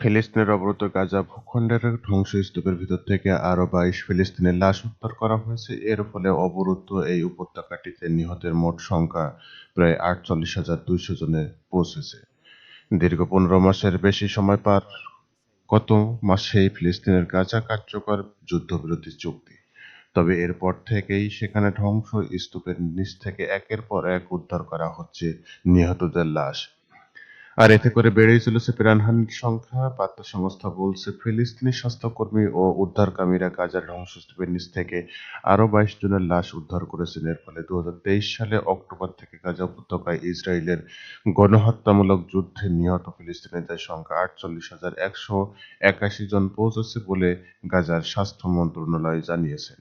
ফিলিস্তিনের অবরুদ্ধ গাজা ভূখণ্ডের ধ্বংসস্তূপের ভিতর থেকে আরও বাইশ ফিলিস্তিনের লাশ উদ্ধার করা হয়েছে। এর ফলে অবরুদ্ধ এই উপত্যকাটিতে নিহতের মোট সংখ্যা প্রায় আটচল্লিশ হাজার দুইশো জনে পৌঁছেছে। দীর্ঘ পনেরো মাসের বেশি সময় পার গত মাসেই ফিলিস্তিনের গাজা কার্যকর যুদ্ধবিরতি চুক্তি? তবে এরপর থেকেই সেখানে ধ্বংস স্তূপের নিচ থেকে একের পর এক উদ্ধার করা হচ্ছে নিহতদের লাশ। আর এতে করে বেড়েই চলেছে প্রাণহানির সংখ্যা। বার্তা সংস্থা বলছে, ফিলিস্তিনি স্বাস্থ্যকর্মী ও উদ্ধারকামীরা গাজার ধ্বংসস্তূপের নিচ থেকে আরও বাইশ জনের লাশ উদ্ধার করেছেন। এর ফলে দু সালে অক্টোবর থেকে গাজা উপত্যকায় ইসরায়েলের গণহত্যামূলক যুদ্ধে নিহত ফিলিস্তিনিদের সংখ্যা আটচল্লিশ হাজার একশো একাশি জন পৌঁছেছে বলে গাজার স্বাস্থ্য মন্ত্রণালয় জানিয়েছেন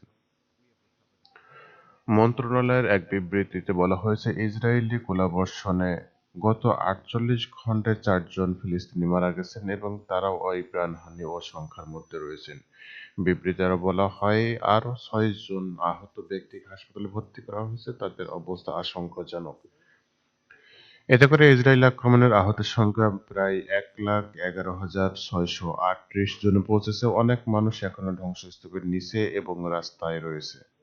মন্ত্রণালয়ের এক বিবৃতিতে বলা হয়েছে, ইসরায়েলি গোলাবর্ষণে গত আটচল্লিশ ঘন্টায় চারজন ফিলিস্তিনি মারা গেছেন এবং তারাও ওই প্রাণহানি ও সংখ্যার মধ্যে রয়েছেন। বিবৃতি আরও বলা হয়, আরও ছয় জন আহত ব্যক্তিকে হাসপাতালে ভর্তি করা হয়েছে। তাদের অবস্থা আশঙ্কাজনক। এতে করে ইসরায়েল আক্রমণের আহতের সংখ্যা প্রায় এক লাখ এগারো হাজার ছয়শো আটত্রিশ জনে পৌঁছেছে। অনেক মানুষ এখনও ধ্বংসস্তূপের নিচে এবং রাস্তায় রয়েছে।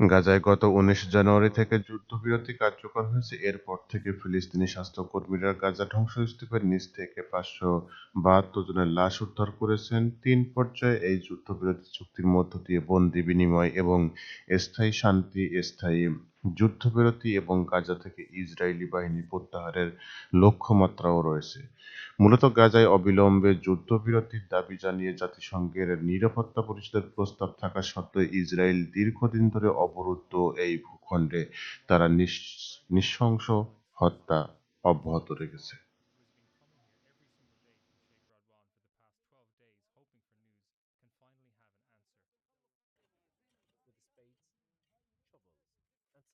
গাজায় গত উনিশ জানুয়ারি থেকে যুদ্ধবিরতি কার্যকর হয়েছে। এরপর থেকে ফিলিস্তিনি স্বাস্থ্যকর্মীরা গাজা ধ্বংসস্তূপের নিচ থেকে পাঁচশো বাহাত্তর জনের লাশ উদ্ধার করেছেন। তিন পর্যায়ে এই যুদ্ধবিরতি চুক্তির মধ্য দিয়ে বন্দি বিনিময় এবং স্থায়ী শান্তি, স্থায়ী যুদ্ধবিরতি এবং গাজা থেকে ইসরায়েলি বাহিনী প্রত্যাহারের লক্ষ্যমাত্রাও রয়েছে। মূলত গাজায় অবিলম্বে যুদ্ধবিরতির দাবি জানিয়ে জাতিসংঘের নিরাপত্তা পরিষদের প্রস্তাব থাকা সত্ত্বেও ইসরায়েল দীর্ঘদিন ধরে অবরুদ্ধ এই ভূখণ্ডে। তারা নৃশংস হত্যা অব্যাহত রেখেছে।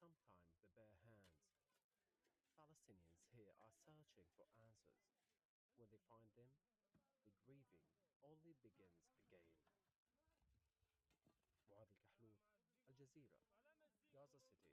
Sometimes the bare hands. Palestinians here are searching for answers. When they find them, the grieving only begins again. Kahlout, Al Jazeera, Gaza City.